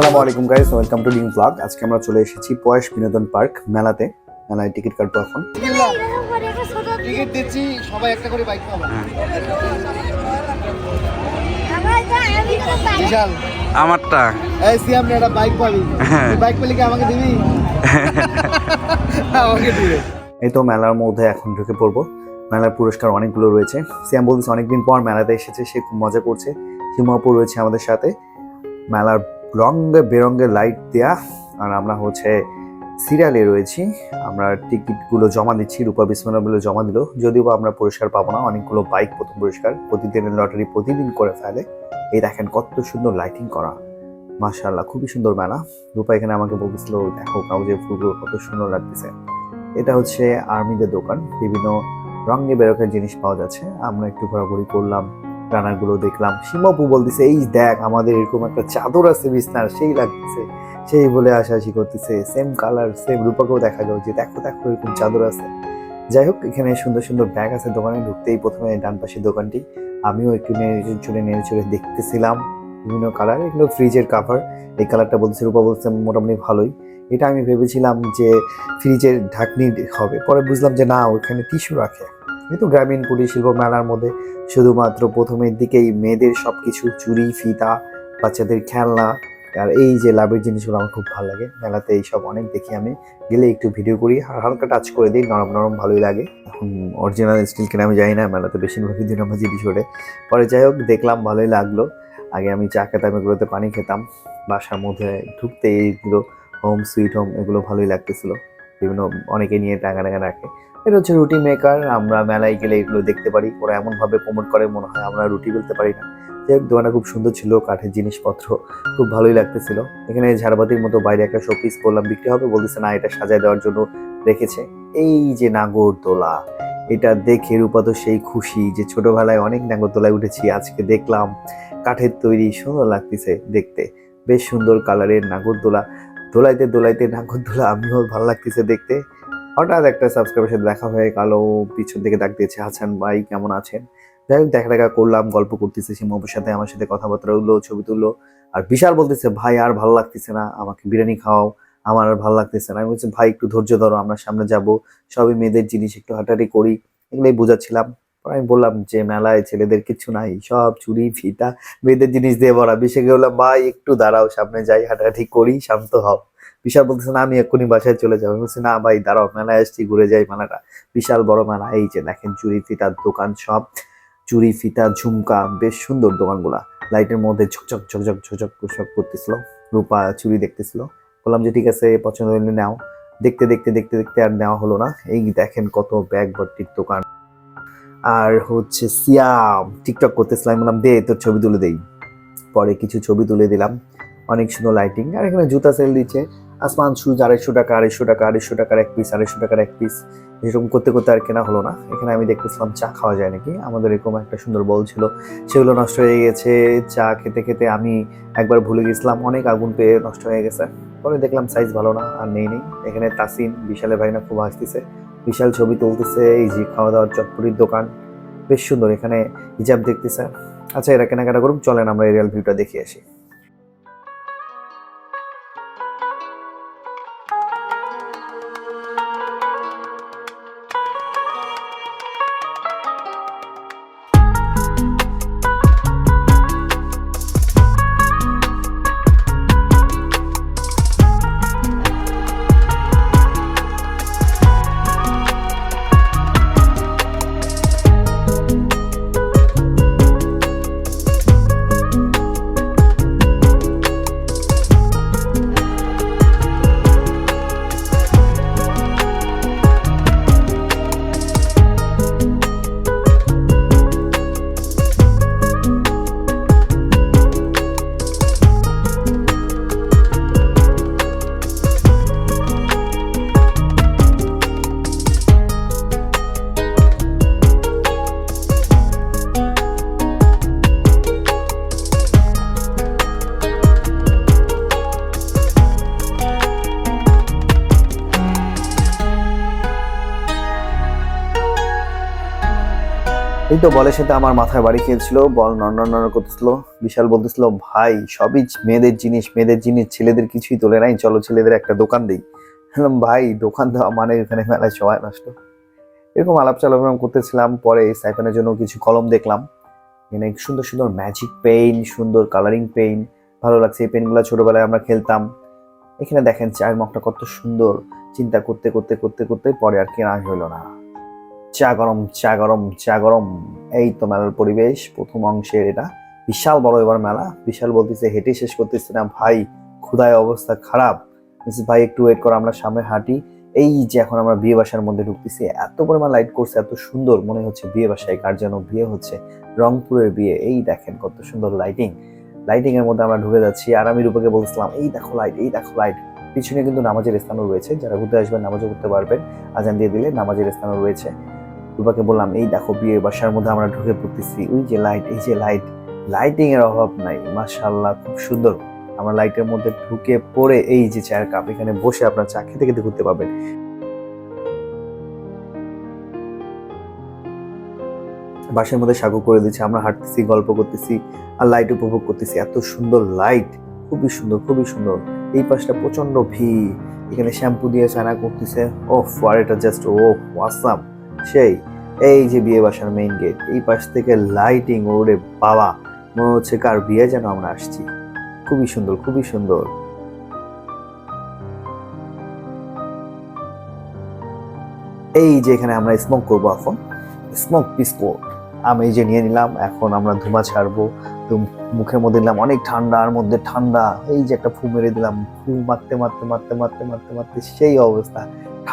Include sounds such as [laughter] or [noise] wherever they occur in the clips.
আসসালামু আলাইকুম guys welcome to ding blog আজকে আমরা চলে এসেছি পয়েশ বিনোদন পার্ক মেলাতে। মেলায় টিকিট কাটবো এখন। টিকিট দিচ্ছি সবাই একটা করে বাইক পাবো বিশাল। আমারটা। এই সিয়াম নে একটা বাইক পাবি। বাইক পেলে কি আমাকে দিবি? [laughs] আমাকে দিবে। এই তো মেলার মধ্যে এখন ঢুকে পড়ব। মেলার পুরস্কার অনেকগুলো রয়েছে। সিয়াম বলতেছে অনেকদিন পর মেলাতে এসেছে সে খুব মজা করছে। হিমাপু রয়েছে আমাদের সাথে। মেলার রঙে বেরঙে লাইট দেয়া। আর আমরা হচ্ছে সিরিয়ালে রয়েছি। আমরা টিকিটগুলো জমা দিচ্ছি রূপা বিসমানগুলো জমা দিল। যদিও আমরা পুরস্কার পাবো না, অনেকগুলো বাইক প্রথম পুরস্কার। প্রতিদিনের লটারি প্রতিদিন করে ফেলে। এই দেখেন কত সুন্দর লাইটিং করা। মাশাআল্লাহ, খুবই সুন্দর মেলা। রূপা এখানে আমাকে বলতেছিল, দেখো কাগজের ফুলগুলো কত সুন্দর লাগতেছে। এটা হচ্ছে আর্মিদের দোকান। বিভিন্ন রঙে বেরোকের জিনিস পাওয়া যাচ্ছে। আমরা একটু ঘোরাঘুরি করলাম। রানারগুলো দেখলাম। সীমাপু বলতেছে, এই দেখ, আমাদের এরকম একটা চাদর আছে বিছনার, সেই লাগতেছে। সেই বলে হাসাহাসি করতেছে সেম কালার সেম রূপাকেও দেখা গেল যে দেখো দেখো, এরকম চাদর আছে। যাই হোক, এখানে সুন্দর সুন্দর ব্যাগ আছে দোকানে, ঢুকতেই প্রথমে ডান পাশে দোকানটি। আমিও একটু নেড়ে চড়ে নেড়ে চড়ে দেখতেছিলাম বিভিন্ন কালার এগুলো ফ্রিজের কাভার এই কালারটা বলছে রূপা বলছে মোটামুটি ভালোই। এটা আমি ভেবেছিলাম যে ফ্রিজের ঢাকনি হবে। পরে বুঝলাম যে না ওখানে টিস্যু রাখে। এই তো গ্রামীণ কুটির শিল্প মেলার মধ্যে শুধুমাত্র প্রথমের দিকেই মেয়েদের সব কিছু চুরি, ফিতা, বাচ্চাদের খেলনা, আর এই যে লাভের জিনিসগুলো আমার খুব ভালো লাগে। মেলাতে এইসব অনেক দেখি আমি। গেলে একটু ভিডিও করি, হালকা টাচ করে দিই, নরম নরম ভালোই লাগে। এখন অরিজিনাল স্টিল কিনা আমি জানি না, মেলাতে বেশিরভাগই দুই নম্বর জিনিস ওঠে। পরে যাই হোক, দেখলাম, ভালোই লাগল। আগে আমি চা খেতাম, এগুলোতে পানি খেতাম। বাসার মধ্যে ঢুকতে এইগুলো হোম সুইট হোম এগুলো ভালোই লাগতেছিলো। বিভিন্ন অনেকে নিয়ে টাঙা টাঙা রাখে। এটা হচ্ছে রুটি মেকার আমরা মেলায় গেলে এগুলো দেখতে পারি। ওরা এমনভাবে প্রমোট করে, মনে হয় আমরা রুটি বেলতে পারি না। যাই হোক, দোকানটা খুব সুন্দর ছিল, কাঠের জিনিসপত্র খুব ভালোই লাগতেছিল। এখানে ঝাড়বাতির মতো বাইরে একটা শোপিস করলাম, বিক্রি হবে, বলতেছে না, এটা সাজায় দেওয়ার জন্য রেখেছে। এই যে নাগরদোলা এটা দেখে রূপা তো সেই খুশি যে ছোটবেলায় অনেক নাগরদোলায় উঠেছি, আজকে দেখলাম কাঠের তৈরি, সুন্দর লাগতেছে দেখতে। বেশ সুন্দর কালারের নাগরদোলা দোলাইতে দোলাইতে নাগরদোলা আমিও ভালো লাগতেছে দেখতে। হঠাৎ একটা সাবস্ক্রাইবের সাথে দেখা হয়ে গেল, পিছন থেকে ডাক দিয়েছে আছেন ভাই, কেমন আছেন? যাই হোক, দেখা দেখা করলাম, গল্প করতেছে মোবাইল সাথে আমার সাথে কথাবার্তা উঠল ছবি তুললো, আর বিশাল বলতেছে, ভাই, আর ভালো লাগতেছে না, আমাকে বিরিয়ানি খাওয়াও, আমার আর ভালো লাগতেছে না। আমি বলছি, ভাই, একটু ধৈর্য ধরো, আমরা সামনে যাব, সবই মেয়েদের জিনিস, একটু হাঁটাহাঁটি করি। এগুলোই বোঝাচ্ছিলাম। আমি বললাম যে, মেলায় ছেলেদের কিছু নাই, সব চুরি, ফিতা, মেয়েদের জিনিস দিয়ে ভরা। বিশে বললাম, ভাই, একটু দাঁড়াও, সামনে যাই, হাঁটাহাঁটি করি, শান্ত হও। বিশাল বলতেছে, না, আমি এক্ষুনি বাসায় চলে যাব। বলছি, না, ভাই, দাঁড়াও, মেলায় আসছি, ঘুরে যাই মেলাটা। বিশাল বড় মেলা, এই যে দেখেন, চুরি ফিতার দোকান সব, চুরি, ফিতা, ঝুমকা, বেশ সুন্দর দোকানগুলা। লাইটের মধ্যে ঝকঝক ঝকঝক ঝকঝক সব করতেছিল রূপা চুরি দেখতেছিল। বললাম যে, ঠিক আছে, পছন্দ হলে নাও। দেখতে দেখতে দেখতে দেখতে আর নেওয়া হলো না। এই দেখেন কত ব্যাগ ভর্তির দোকান। আর হচ্ছে সিয়াম টিকটক করতেছিলাম আমি বললাম, দে, তোর ছবি তুলে দেই। পরে কিছু ছবি তুলে দিলাম, অনেক সুন্দর লাইটিং আর এখানে জুতা সেল দিচ্ছে, আসমান শুজ আড়াইশো টাকা আড়াইশো টাকা, আড়াইশো টাকার এক পিস আড়াইশো টাকার এক পিস এরকম করতে করতে আর কেনা হলো না। এখানে আমি দেখতেছিলাম চা খাওয়া যায় নাকি? আমাদের এরকম একটা সুন্দর বল ছিল। সেগুলো নষ্ট হয়ে গেছে। চা খেতে খেতে আমি একবার ভুলে গেছিলাম, অনেক আগুন পেয়ে নষ্ট হয়ে গেছে। পরে দেখলাম সাইজ ভালো না, আর নেই নেই। এখানে তাসিন, বিশালের ভাই না খুব হাসতেছে। বিশাল ছবি তুলতেছে, এই যে খাওয়া দাওয়ার চটপুরির দোকান। বেশ সুন্দর, এখানে হিজাব দেখতেছে। আচ্ছা এরা কেনাকাটা করুক, চলেন আমরা এরিয়াল ভিউটা দেখে আসি। তো বলের সাথে আমার মাথায় বাড়ি খেয়েছিল বল নড় করতেছিল, বিশাল বলতেছিল, ভাই, সবই মেয়েদের জিনিস মেয়েদের জিনিস, ছেলেদের কিছুই তোলে নাই, চলো ছেলেদের একটা দোকান দিই। বললাম, ভাই, দোকান দেওয়া মানে এখানে মেলায় সময় নষ্ট। এরকম আলাপ চালাপ করতেছিলাম, পরে সাইফানের জন্য কিছু কলম দেখলাম। এখানে সুন্দর সুন্দর ম্যাজিক পেইন সুন্দর কালারিং পেইন ভালো লাগছে, এই পেনগুলো ছোটবেলায় আমরা খেলতাম। এখানে দেখেন চায়ের মগটা কত সুন্দর, চিন্তা করতে করতে করতে করতে পরে আর কেনা হইল না। চা গরম চা গরম চা গরম এই তো মেলার পরিবেশ, প্রথম অংশের এটা। বিশাল বড় এবার মেলা। বিশাল বলতেছে হেঁটে শেষ করতেছে না। ভাই, ক্ষুধায় অবস্থা খারাপ। ভাই, একটু ওয়েট করো, আমরা সামনে হাঁটি। এই যে এখন আমরা বিয়ে বাসার মধ্যে ঢুকতেছি, এত পরিমাণ লাইট করছে, এত সুন্দর মনে হচ্ছে বিয়ে বাসায় কার যেন বিয়ে হচ্ছে। রংপুরের বিয়ে, এই দেখেন কত সুন্দর লাইটিং লাইটিং এর মধ্যে আমরা ঢুকে যাচ্ছি, আর আমি রূপাকে বলছিলাম, এই দেখো লাইট এই দেখো লাইট পিছনে কিন্তু নামাজের স্থানও রয়েছে, যারা ঘুরতে আসবেন, নামাজও করতে পারবেন। আজান দিয়ে দিলে নামাজের স্থানও রয়েছে। রূপাকে বললাম, এই দেখো বিয়ে বাসার মধ্যে আমরা ঢুকে পড়তেছি। ওই যে লাইট এই যে লাইট লাইটিং এর অভাব নাই। মাশাআল্লাহ, খুব সুন্দর। আমরা লাইটের মধ্যে ঢুকে পড়ে এই যে চায়ের কাপ এখানে বসে আপনার চা খেতে খেতে ঘুরতে পাবেন বাসের মধ্যে সাগু করে দিচ্ছে, আমরা হাঁটতেছি, গল্প করতেছি আর লাইট উপভোগ করতেছি। এত সুন্দর লাইট খুবই সুন্দর খুবই সুন্দর। এই পাশটা প্রচণ্ড ভিড়। এখানে শ্যাম্পু দিয়ে চানা করতেছে। ও এটা জাস্ট ও ওয়াসাম সেই এই যে বিয়ে বাসার মেইন গেট এই পাশ থেকে লাইটিং ওরে বাবা, মনে হচ্ছে কার বিয়ে যেন আমরা আসছি। খুবই সুন্দর খুবই সুন্দর। এই যে এখানে আমরা স্মোক করব এখন স্মোক বিস্কুট আমি যে নিয়ে নিলাম, এখন আমরা ধুমা ছাড়বো তো মুখের মধ্যে নিলাম অনেক ঠান্ডার মধ্যে ঠান্ডা। এই যে একটা ফু মেরে দিলাম, ফু মারতে মারতে মারতে মারতে মারতে মারতে, সেই অবস্থা।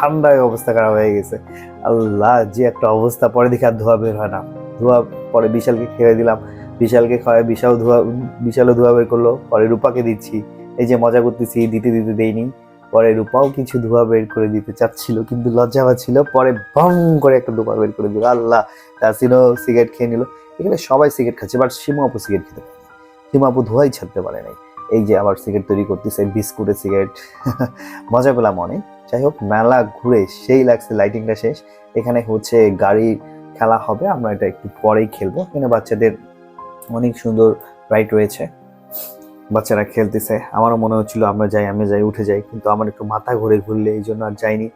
ঠান্ডায় অবস্থা খারাপ হয়ে গেছে। আল্লাহ, যে একটা অবস্থা, পরে দেখে আর ধোয়া বের হয় না। ধোয়া, পরে বিশালকে খেয়ে দিলাম। বিশালকে খাওয়ায় বিশাল ধোয়া, বিশালও ধোয়া বের করল। পরে রূপাকে দিচ্ছি। এই যে মজা করতেছি, দিতে দিতে দেইনি। পরে রূপাও কিছু ধোয়া বের করে দিতে চাচ্ছিল, কিন্তু লজ্জা পাচ্ছিল। পরে ভং করে একটা ধোয়া বের করে দিল। আল্লাহ, তাসিনও সিগারেট খেয়ে নিল। এখানে সবাই সিগারেট খাচ্ছে, বাট সীমা আপু সিগারেট খেতে পারে সীমা আপু ধোয়াই ছাড়তে পারে নাই। এই যে আবার সিগারেট তৈরি করতেছে, বিস্কুটের সিগারেট। [laughs] মজা পেলাম অনেক। যাই হোক, মেলা ঘুরে সেই লাগছে লাইটিংটা শেষ। এখানে হচ্ছে গাড়ির খেলা হবে, আমরা এটা একটু পরেই খেলব। এখানে বাচ্চাদের অনেক সুন্দর রাইড রয়েছে। বাচ্চারা খেলতেছে। আমারও মনে হচ্ছিল আমরা যাই, আমি যাই, উঠে যাই, কিন্তু আমার একটু মাথা ঘুরে ঘুরলে এই জন্য আর যাইনি।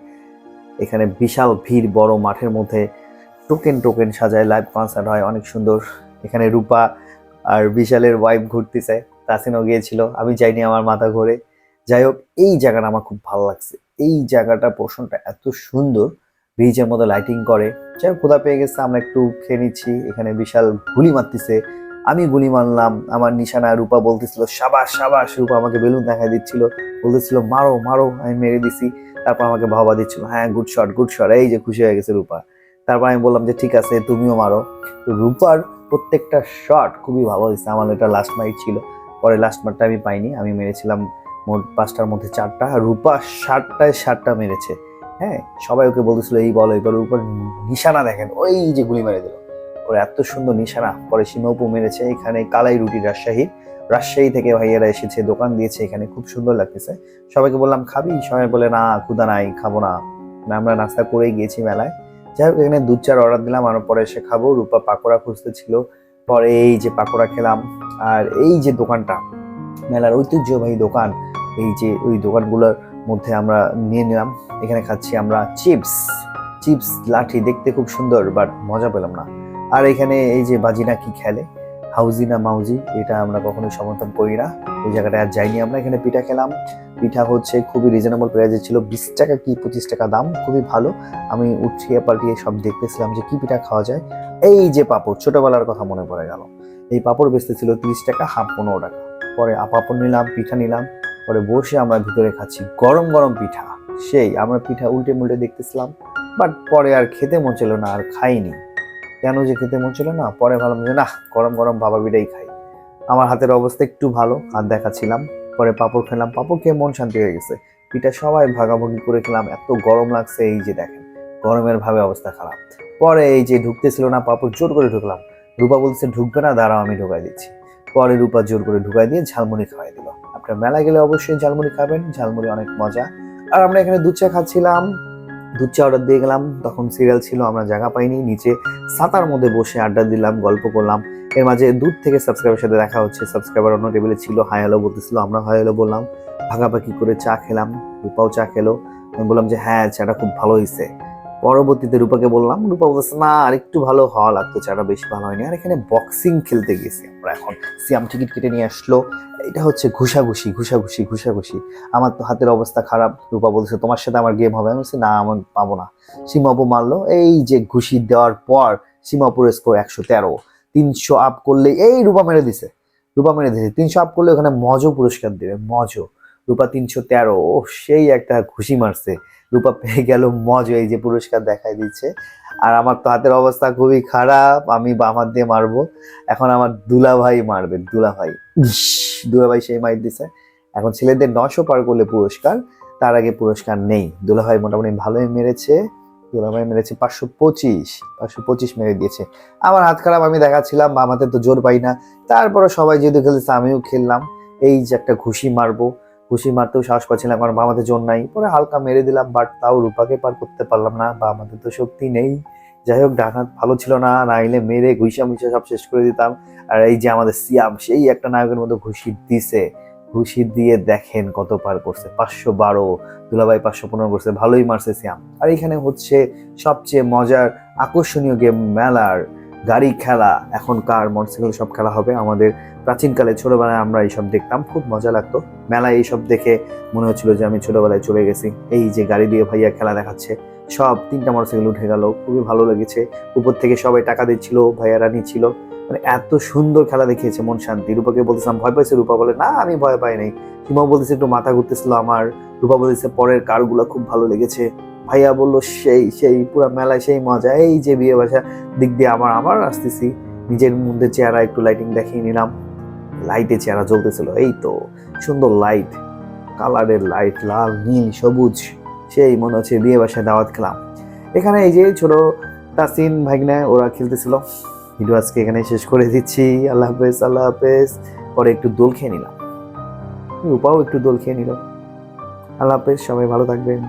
এখানে বিশাল ভিড়, বড় মাঠের মধ্যে টোকেন টোকেন সাজায় লাইভ কনসার্ট হয়, অনেক সুন্দর। এখানে রূপা আর বিশালের ওয়াইফ ঘুরতেছে, তাসিনও গিয়েছিল। আমি যাইনি আমার মাথা ঘুরে। যাই হোক, এই জায়গাটা আমার খুব ভালো লাগছে। এই জায়গাটা পোর্শনটা এত সুন্দর। ব্রিজের মতো লাইটিং করে। যাই হোক, ক্ষুধা পেয়ে গেছে, আমরা একটু খেয়ে নিচ্ছি। এখানে বিশাল গুলি মারতেছে। আমি গুলি মারলাম, আমার নিশানা রূপা বলতেছিল, সাবাস সাবাস। রূপা আমাকে বেলুন দেখা দিচ্ছিল। বলতেছিল, মারো মারো। আমি মেরে দিছি। তারপর আমাকে ভাবা দিচ্ছিল হ্যাঁ গুড শট গুড শট এই যে খুশি হয়ে গেছে রূপা। তারপর আমি বললাম যে, ঠিক আছে, তুমিও মারো। তো রূপার প্রত্যেকটা শট খুবই ভালো হয়েছে। আমার এটা লাস্ট মাইট ছিল। পরে লাস্ট মারটা আমি পাইনি। আমি মেরেছিলাম মোট পাঁচটার মধ্যে চারটা রূপা ষাটটায় ষাটটা মেরেছে। হ্যাঁ সবাই ওকে বলতেছিল এই বলো এবার উপর নিশানা দেখেন ওই যে গুলি মেরে দিল। ওর এত সুন্দর নিশানা। পরে সীমাপু মেরেছে এখানে কালাই রুটি রাজশাহী রাজশাহী থেকে ভাইয়েরা এসেছে দোকান দিয়েছে এখানে খুব সুন্দর লাগতেছে। সবাইকে বললাম খাবি? সবাই বলে না ক্ষুদা নাই খাব না। না, আমরা নাস্তা করেই গিয়েছি মেলায়। যাই হোক এখানে দুধ চার অর্ডার দিলাম আর পরে এসে খাব। রূপা পাকোড়া খুঁজতে ছিল পরে এই যে পাকোড়া খেলাম। আর এই যে দোকানটা মেলার ঐতিহ্যবাহী দোকান এই যে ওই দোকানগুলোর মধ্যে আমরা নিয়ে নিলাম। এখানে খাচ্ছি আমরা চিপস। চিপস লাঠি দেখতে খুব সুন্দর, বাট মজা পেলাম না। আর এখানে এই যে বাজিনা কি খেলে? হাউজি না মাউজি, এটা আমরা কখনোই সমর্থন করি না। ওই জায়গাটায় আর যাইনি আমরা। এখানে পিঠা খেলাম। পিঠা হচ্ছে খুবই রিজনেবল প্রাইসে ছিল। বিশ টাকা কি পঁচিশ টাকা দাম, খুবই ভালো। আমি উঠিয়ে পাল্টিয়ে সব দেখতেছিলাম যে কি পিঠা খাওয়া যায়। এই যে পাপড়, ছোটবেলার কথা মনে পড়ে গেল। এই পাপড় বেচতে ছিল তিরিশ টাকা, হাফ পনেরো টাকা। পরে আ পাপড় নিলাম, পিঠা নিলাম। পরে বসে আমরা ভিতরে খাচ্ছি গরম গরম পিঠা। সেই আমরা পিঠা উল্টে মুল্টে দেখতেছিলাম বাট পরে আর খেতে মন ছিল না, আর খাইনি। কেন যে খেতে মন ছিল না, পরে ভাবলাম যে না, গরম গরম বাবা পিঠাই খাই। আমার হাতের অবস্থা একটু ভালো, হাত দেখাচ্ছিলাম, পরে পাপড় খেলাম, পাপড় খেয়ে মন শান্তি হয়ে গেছে। পিঠা সবাই ভাগাভাগি করে খেলাম, এত গরম লাগছে এই যে দেখেন, গরমের ভাবে অবস্থা খারাপ। পরে এই যে ঢুকতেছিল না, পাপড় জোর করে ঢুকলাম। রূপা বলছে, ঢুকবে না, দাঁড়াও, আমি ঢুকাই দিচ্ছি। পরে রূপা জোর করে ঢুকাই দিয়ে ঝালমুড়ি খাওয়াই দিল। আপনার মেলা গেলে অবশ্যই ঝালমুড়ি খাবেন, ঝালমুড়ি অনেক মজা। আর আমরা এখানে দুধ চা খাচ্ছিলাম, দুধ চা অর্ডার দিয়ে গেলাম, তখন সিরিয়াল ছিল, আমরা জায়গা পাইনি, নিচে ছাতার মধ্যে বসে আড্ডা দিলাম, গল্প করলাম। এর মাঝে দূর থেকে সাবস্ক্রাইবার সাথে দেখা হচ্ছে সাবস্ক্রাইবার অন্য টেবিলে ছিল হাই হ্যালো বলতেছিল, আমরা হাই হ্যালো বললাম। ভাগাভাগি করে চা খেলাম, রূপাও চা খেলো। আমি বললাম যে হ্যাঁ চাটা খুব ভালো হয়েছে পরবর্তীতে রূপাকে বললাম, রূপা বলতেছে, না, আর একটু ভালো হওয়া লাগতো চাটা বেশি ভালো হয়নি। আর এখানে বক্সিং খেলতে গেছি আমরা এখন। সিয়াম টিকিট কেটে নিয়ে আসলো। এটা হচ্ছে ঘুষাঘুষি ঘুষাঘুষি ঘুষাঘুষি। আমার তো হাতের অবস্থা খারাপ। রূপা বলছে তোমার সাথে আমার গেম হবে? আমি বলছি, না, আমি পাবো না। সীমাপু মারলো। এই যে ঘুষি দেওয়ার পর সীমাপুর স্কোর একশো তেরো। তিনশো আপ করলে এই রূপা মেরে দিছে। রূপা মেরে দিছে। তিনশো আপ করলে ওখানে মজো পুরস্কার দেবে, মজো। রূপা তিনশো তেরো, ও সেই একটা ঘুষি মারছে। রূপা পেয়ে গেল মজো, এই যে পুরস্কার দেখাই দিচ্ছে। আর আমার তো হাতের অবস্থা খুবই খারাপ, আমি বাম হাত দিয়ে মারবো। এখন আমার দুলা ভাই মারবে দুলা ভাই দুলা ভাই সেই মাইর দিছে। এখন ছেলেদের নশো পার করলে পুরস্কার, তার আগে পুরস্কার নেই। দুলা ভাই মোটামুটি ভালোই মেরেছে। দুলা ভাই মেরেছে পাঁচশো পঁচিশ পাঁচশো পঁচিশ মেরে দিয়েছে। আমার হাত খারাপ, আমি দেখাচ্ছিলাম বাম হাতে তো জোর পাই না। তারপরে সবাই যেহেতু খেলতেছে, আমিও খেললাম। এই যে একটা ঘুষি মারবো। ঘুষি মারতেও সাহস পাচ্ছিলাম কারণ হাতে জোর নাই। পরে হালকা মেরে দিলাম বাট তাও রূপাকে পার করতে পারলাম না, বা আমাদের তো শক্তি নেই। যাই হোক ডান হাত ভালো ছিল না নাইলে মেরে ঘুষা মুষা সব শেষ করে দিতাম। আর এই যে আমাদের সিয়াম, সেই একটা নায়কের মতো ঘুষি দিছে। ঘুষি দিয়ে দেখেন কত পার করছে, পাঁচশো বারো, দুলাভাই পাঁচশো পনেরো করছে, ভালোই মারছে সিয়াম। আর এখানে হচ্ছে সবচেয়ে মজার আকর্ষণীয় গেম মেলার গাড়ি খেলা। এখন কার মোটরসাইকেল সব খেলা হবে? আমাদের প্রাচীনকালে ছোটবেলায় আমরা এইসব দেখতাম, খুব মজা লাগতো। মেলায় এইসব দেখে মনে হচ্ছিল যে আমি ছোটবেলায় চলে গেছি। এই যে গাড়ি দিয়ে ভাইয়া খেলা দেখাচ্ছে, সব তিনটা মোটরসাইকেল উঠে গেল, খুবই ভালো লেগেছে। উপর থেকে সবাই টাকা দিচ্ছিল, ভাইয়ারা নিচ্ছিল। মানে এত সুন্দর খেলা দেখিয়েছে মন শান্তি। রূপাকে বলতেছিলাম, ভয় পাইছে? রূপা বলে, না, আমি ভয় পাই নাই। সীমা বলতেছে, একটু মাথা ঘুরতেছিল আমার। রূপা বলতেছে, পরের কারগুলো খুব ভালো লেগেছে। ভাইয়া বলল, সেই সেই, পুরো মেলায় সেই মজা। এই যে বিয়ে বাসা দিক দিয়ে আমার আমার আসতেছি। নিজের মধ্যে চেহারা একটু লাইটিং দেখিয়ে নিলাম। লাইটে চেহারা জ্বলতেছিল। এই তো সুন্দর লাইট কালারের লাইট লাল, নীল, সবুজ, সেই মনে হচ্ছে বিয়ে বাসায় দাওয়াত খেলাম। এখানে এই যে ছোট তাসিন ভাগনা, ওরা খেলতেছিল। ভিডিও আজকে এখানে শেষ করে দিচ্ছি। আল্লাহ হাফেজ আল্লাহ হাফেজ। পরে একটু দোল খেয়ে নিলাম। রূপাও একটু দোল খেয়ে নিল। আল্লাহ হাফেজ, সবাই ভালো থাকবেন।